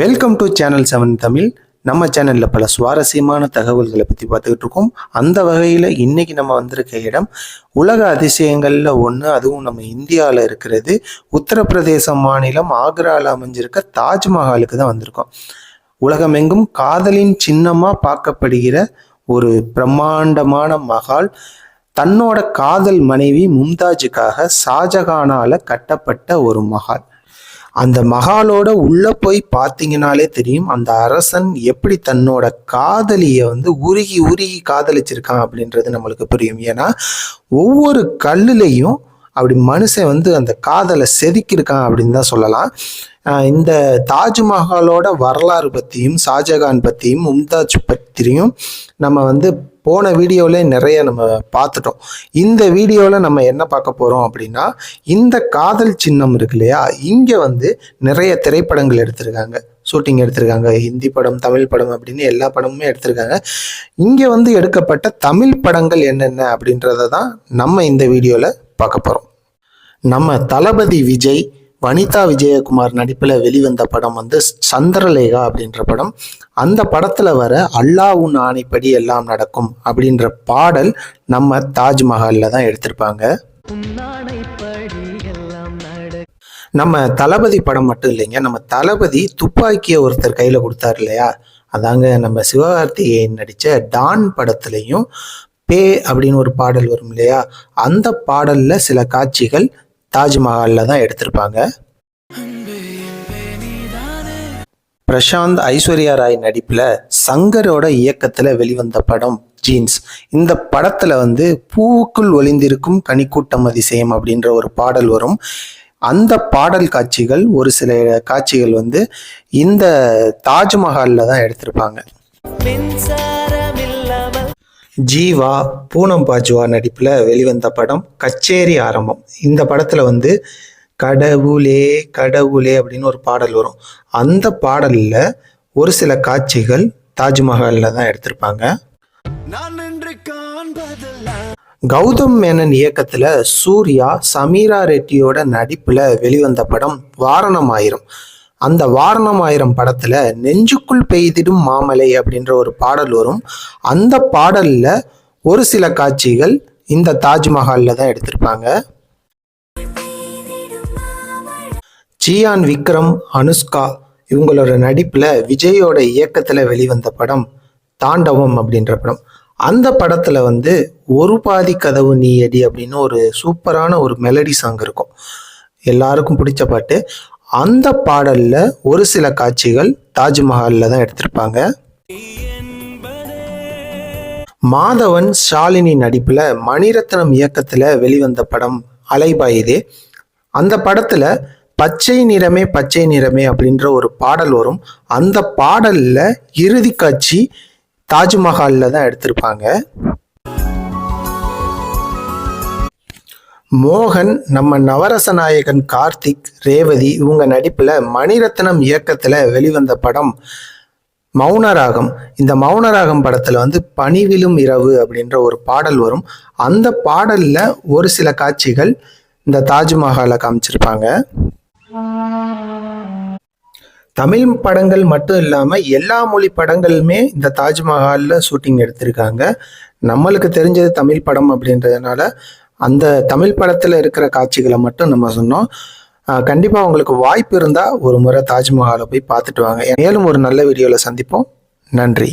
Welcome to channel seven Tamil. நம்ம சேனலில் பல சுவாரஸ்யமான தகவல்களை பற்றி பார்த்துக்கிட்டு இருக்கோம். அந்த வகையில் இன்றைக்கி நம்ம வந்திருக்க இடம் உலக அதிசயங்களில் ஒன்று அதுவும் நம்ம இந்தியாவில் இருக்கிறது. உத்தரப்பிரதேச மாநிலம் ஆக்ராவில் அமைஞ்சிருக்க தாஜ்மஹாலுக்கு தான் வந்திருக்கோம். உலகமெங்கும் காதலின் சின்னமாக பார்க்கப்படுகிற ஒரு பிரம்மாண்டமான மகால் தன்னோட காதல் மனைவி மும்தாஜுக்காக ஷாஜகானால கட்டப்பட்ட ஒரு மகால் அந்த மகாலோட உள்ளே போய் பார்த்தீங்கனாலே தெரியும் அந்த அரசன் எப்படி தன்னோட காதலியை வந்து உருகி உருகி காதலிச்சிருக்கான் அப்படின்றது நம்மளுக்கு புரியும். ஏன்னா ஒவ்வொரு கல்லுலேயும் அப்படி மனுஷன் வந்து அந்த காதலை செதுக்கியிருக்கான் அப்படின்னு தான் சொல்லலாம். இந்த தாஜ்மஹாலோட வரலாறு பற்றியும் ஷாஜகான் பற்றியும் மும்தாஜ் பற்றியும் நம்ம வந்து போன வீடியோவில் நிறைய நம்ம பார்த்துட்டோம். இந்த வீடியோவில் நம்ம என்ன பார்க்க போகிறோம் அப்படின்னா இந்த காதல் சின்னம் இருக்கு இல்லையா? இங்கே வந்து நிறைய திரைப்படங்கள் எடுத்திருக்காங்க. ஷூட்டிங் எடுத்திருக்காங்க. ஹிந்தி படம் தமிழ் படம் அப்படின்னு எல்லா படமுமே எடுத்திருக்காங்க. இங்கே வந்து எடுக்கப்பட்ட தமிழ் படங்கள் என்னென்ன அப்படின்றத தான் நம்ம இந்த வீடியோவில் பார்க்க போகிறோம் நம்ம தளபதி விஜய் வனிதா விஜயகுமார் நடிப்பில் வெளிவந்த படம் வந்து சந்திரலேகா அப்படின்ற படம். அந்த படத்தில் வர அல்லாஹ் ஆணைப்படி எல்லாம் நடக்கும் அப்படின்ற பாடல் நம்ம தாஜ்மஹாலில் தான் எடுத்திருப்பாங்க. நம்ம தளபதி படம் மட்டும் இல்லைங்க நம்ம தளபதி துப்பாக்கியை ஒருத்தர் கையில் கொடுத்தாரு இல்லையா? அதாங்க நம்ம சிவகார்த்திகேயன் நடித்த டான் படத்துலையும் பே அப்படின்னு ஒரு பாடல் வரும் இல்லையா? அந்த பாடலில் சில காட்சிகள் தாஜ்மஹாலில் தான் எடுத்திருப்பாங்க. பிரசாந்த் ஐஸ்வர்யா ராய் நடிப்பில் சங்கரோட இயக்கத்தில் வெளிவந்த படம் ஜீன்ஸ். இந்த படத்தில் வந்து பூவுக்குள் ஒளிந்திருக்கும் கனிக்கூட்டம் அதிசயம் அப்படின்ற ஒரு பாடல் வரும். அந்த பாடல் காட்சிகள் ஒரு சில காட்சிகள் வந்து இந்த தாஜ்மஹாலில் தான் எடுத்திருப்பாங்க. ஜீவா பூனம் பாஜுவா நடிப்பில் வெளிவந்த படம் கச்சேரி ஆரம்பம். இந்த படத்தில் வந்து கடவுளே கடவுளே அப்படின்னு ஒரு பாடல் வரும். அந்த பாடலில் ஒரு சில காட்சிகள் தாஜ்மஹாலில் தான் எடுத்திருப்பாங்க. கௌதம் மேனன் இயக்கத்தில் சூர்யா சமீரா ரெட்டியோட நடிப்பில் வெளிவந்த படம் வாரணம் ஆயிரம். அந்த வாரணம் ஆயிரம் படத்தில் நெஞ்சுக்குள் பெய்திடும் மாமலை அப்படின்ற ஒரு பாடல் வரும். அந்த பாடலில் ஒரு சில காட்சிகள் இந்த தாஜ்மஹாலில் தான் எடுத்திருப்பாங்க. ஜியான் விக்ரம் அனுஷ்கா இவங்களோட நடிப்பில் விஜயோட இயக்கத்தில் வெளிவந்த படம் தாண்டவம் அப்படின்ற படம். அந்த படத்தில் வந்து ஒரு பாதி கதவு நீ அடி அப்படின்னு ஒரு சூப்பரான ஒரு மெலடி சாங் இருக்கும். எல்லாருக்கும் பிடிச்ச பாட்டு. அந்த பாடலில் ஒரு சில காட்சிகள் தாஜ்மஹாலில் தான் எடுத்திருப்பாங்க. மாதவன் ஷாலினி நடிப்பில் மணிரத்னம் இயக்கத்தில் வெளிவந்த படம் அலைபாயுதே அந்த படத்தில் பச்சை நிறமே பச்சை நிறமே அப்படின்ற ஒரு பாடல் வரும். அந்த பாடலில் இறுதி காட்சி தாஜ்மஹாலில் தான் எடுத்திருப்பாங்க. மோகன் நம்ம நவரச நாயகன் கார்த்திக் ரேவதி இவங்க நடிப்பில் மணிரத்னம் இயக்கத்தில் வெளிவந்த படம் மௌனராகம். இந்த மௌனராகம் படத்தில் வந்து பணிவிலும் இரவு அப்படின்ற ஒரு பாடல் வரும். அந்த பாடலில் ஒரு சில காட்சிகள் இந்த தாஜ்மஹாலை காமிச்சிருப்பாங்க. தமிழ் படங்கள் மட்டும் இல்லாமல் எல்லா மொழி படங்களுமே இந்த தாஜ்மஹாலில் ஷூட்டிங் எடுத்திருக்காங்க. நம்மளுக்கு தெரிஞ்சது தமிழ் படம் அப்படின்றதுனால அந்த தமிழ் படத்தில் இருக்கிற காட்சிகளை மட்டும் நம்ம சொன்னோம். கண்டிப்பாக உங்களுக்கு வாய்ப்பு இருந்தால் ஒரு முறை தாஜ்மஹாலை போய் பார்த்துட்டு வாங்க. மேலும் ஒரு நல்ல வீடியோவில் சந்திப்போம். நன்றி.